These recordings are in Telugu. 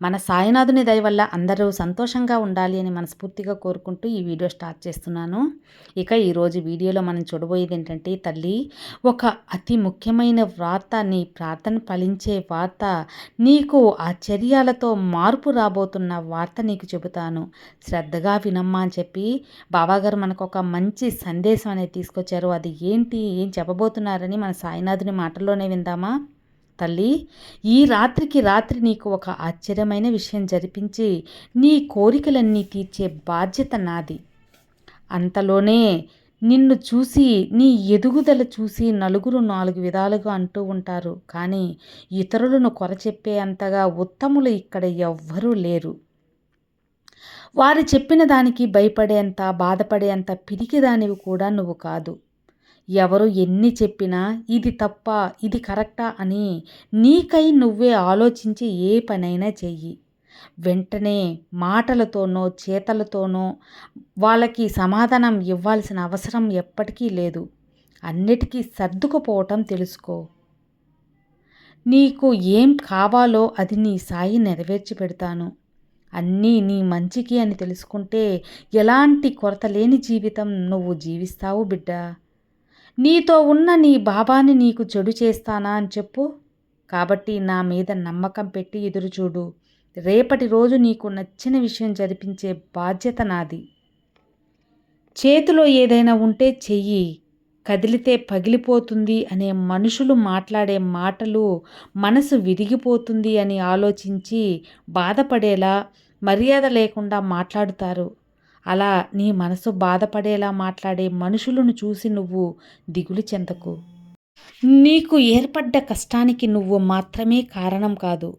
మన సాయినాథుని దయ వల్ల అందరూ సంతోషంగా ఉండాలి అని మనస్ఫూర్తిగా కోరుకుంటూ ఈ వీడియో స్టార్ట్ చేస్తున్నాను. ఇక ఈరోజు వీడియోలో మనం చూడబోయేది ఏంటంటే తల్లి ఒక అతి ముఖ్యమైన వార్త నీ ప్రార్థన ఫలించే వార్త నీకు ఆ చర్యలతో మార్పు రాబోతున్న వార్త నీకు చెబుతాను. శ్రద్ధగా వినమ్మా అని చెప్పి బాబాగారు మనకు ఒక మంచి సందేశం అనేది తీసుకొచ్చారు. అది ఏంటి? ఏం చెప్పబోతున్నారని మన సాయినాథుని మాటల్లోనే విందామా? తల్లి ఈ రాత్రికి రాత్రి నీకు ఒక ఆశ్చర్యమైన విషయం జరిపించి నీ కోరికలన్నీ తీర్చే బాధ్యత నాది. అంతలోనే నిన్ను చూసి నీ ఎదుగుదల చూసి నలుగురు నాలుగు విధాలుగా అంటూ ఉంటారు. కానీ ఇతరులను కొరచెప్పే అంతగా ఉత్తములు ఇక్కడ ఎవ్వరూ లేరు. వారు చెప్పిన దానికి భయపడేంత బాధపడేంత పిరికిదానివి కూడా నువ్వు కాదు. ఎవరు ఎన్ని చెప్పినా ఇది తప్ప ఇది కరెక్టా అని నీకై నువ్వే ఆలోచించి ఏ పనైనా చెయ్యి. వెంటనే మాటలతోనో చేతలతోనో వాళ్ళకి సమాధానం ఇవ్వాల్సిన అవసరం ఎప్పటికీ లేదు. అన్నిటికీ సర్దుకుపోవటం తెలుసుకో. నీకు ఏం కావాలో అది నీ సాయి నెరవేర్చి పెడతాను. అన్నీ నీ మంచికి అని తెలుసుకుంటే ఎలాంటి కొరత లేని జీవితం నువ్వు జీవిస్తావు బిడ్డ. నీతో ఉన్న నీ బాబాని నీకు చెడు చేస్తానా అని చెప్పు. కాబట్టి నా మీద నమ్మకం పెట్టి ఎదురుచూడు రేపటి రోజు నీకు నచ్చిన విషయం జరిపించే బాధ్యత నాది. చేతిలో ఏదైనా ఉంటే చెయ్యి. కదిలితే పగిలిపోతుంది అనే మనుషులు మాట్లాడే మాటలు మనసు విరిగిపోతుంది అని ఆలోచించి బాధపడేలా మర్యాద లేకుండా మాట్లాడుతారు. అలా నీ మనసు బాధపడేలా మాట్లాడే మనుషులను చూసి నువ్వు దిగులు చెందకు. నీకు ఏర్పడ్డ కష్టానికి నువ్వు మాత్రమే కారణం కాదు.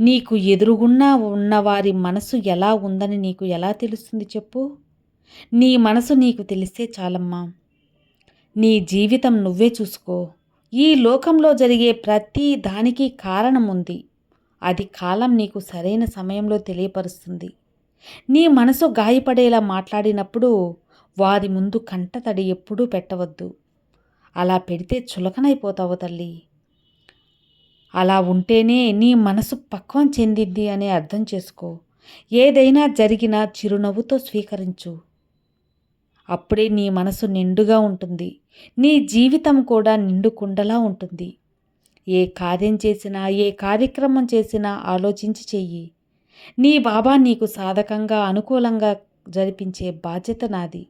నీకు ఎదురుగున్నా ఉన్నవారి మనసు ఎలా ఉందని నీకు ఎలా తెలుస్తుంది చెప్పు. నీ మనసు నీకు తెలిస్తే చాలమ్మా. నీ జీవితం నువ్వే చూసుకో. ఈ లోకంలో జరిగే ప్రతి దానికి కారణం ఉంది. అది కాలం నీకు సరైన సమయంలో తెలియపరుస్తుంది. నీ మనసు గాయపడేలా మాట్లాడినప్పుడు వారి ముందు కంటతడి ఎప్పుడూ పెట్టవద్దు. అలా పెడితే చులకనైపోతావు తల్లి. అలా ఉంటేనే నీ మనసు పక్వం చెందింది అని అర్థం చేసుకో. ఏదైనా జరిగినా చిరునవ్వుతో స్వీకరించు. అప్పుడే నీ మనసు నిండుగా ఉంటుంది. నీ జీవితం కూడా నిండుకుండలా ఉంటుంది. ఏ కార్యం చేసినా ఏ కార్యక్రమం చేసినా ఆలోచించి చెయ్యి. నీ బాబా నీకు సాధకంగా అనుకూలంగా జరిపించే బాధ్యత నాది.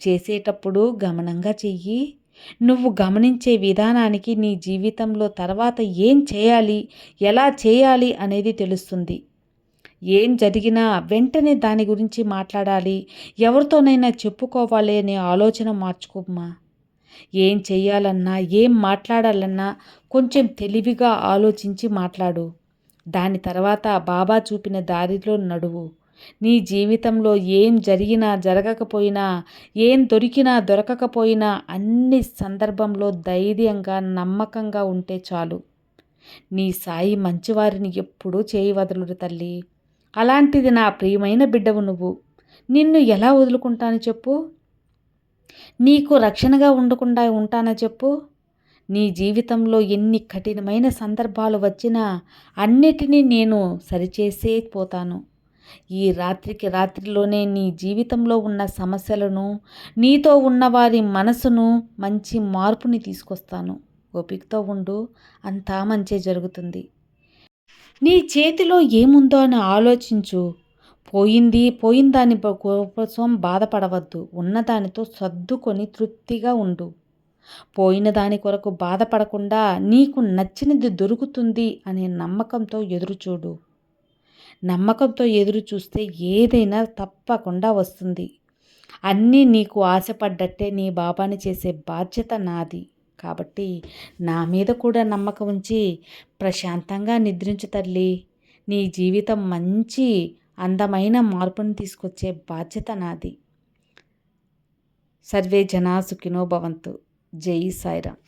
చేసేటప్పుడు గమనంగా చెయ్యి. నువ్వు గమనించే విధానానికి నీ జీవితంలో తర్వాత ఏం చేయాలి ఎలా చేయాలి అనేది తెలుస్తుంది. ఏం జరిగినా వెంటనే దాని గురించి మాట్లాడాలి. ఎవరితోనైనా చెప్పుకోవాలి అనే ఆలోచన మార్చుకోమ్మా. ఏం చేయాలన్నా ఏం మాట్లాడాలన్నా కొంచెం తెలివిగా ఆలోచించి మాట్లాడు. దాని తర్వాత బాబా చూపిన దారిలో నడువు. నీ జీవితంలో ఏం జరిగినా జరగకపోయినా ఏం దొరికినా దొరకకపోయినా అన్ని సందర్భంలో ధైర్యంగా నమ్మకంగా ఉంటే చాలు. నీ సాయి మంచివారిని ఎప్పుడూ చేయి వదలరు తల్లి. అలాంటిది నా ప్రియమైన బిడ్డవు నువ్వు. నిన్ను ఎలా వదులుకుంటాను చెప్పు? నీకు రక్షణగా ఉండకుండా ఉంటానా చెప్పు? నీ జీవితంలో ఎన్ని కఠినమైన సందర్భాలు వచ్చినా అన్నిటినీ నేను సరిచేసే పోతాను. ఈ రాత్రికి రాత్రిలోనే నీ జీవితంలో ఉన్న సమస్యలను నీతో ఉన్నవారి మనసును మంచి మార్పుని తీసుకొస్తాను. ఓపికతో ఉండు అంతా మంచే జరుగుతుంది. నీ చేతిలో ఏముందో అని ఆలోచించు. పోయింది పోయిందాని కోసం బాధపడవద్దు. ఉన్నదానితో సర్దుకొని తృప్తిగా ఉండు. పోయిన దాని కొరకు బాధపడకుండా నీకు నచ్చినది దొరుకుతుంది అనే నమ్మకంతో ఎదురుచూడు. నమ్మకంతో ఎదురు చూస్తే ఏదైనా తప్పకుండా వస్తుంది. అన్నీ నీకు ఆశపడ్డట్టే నీ బాబాని చేసే బాధ్యత నాది. కాబట్టి నా మీద కూడా నమ్మకం ఉంచి ప్రశాంతంగా నిద్రించు తల్లి. నీ జీవితం మంచి అందమైన మార్పును తీసుకొచ్చే బాధ్యత నాది. సర్వే జనా సుఖినో భవంతు. ജയ് സായിറാം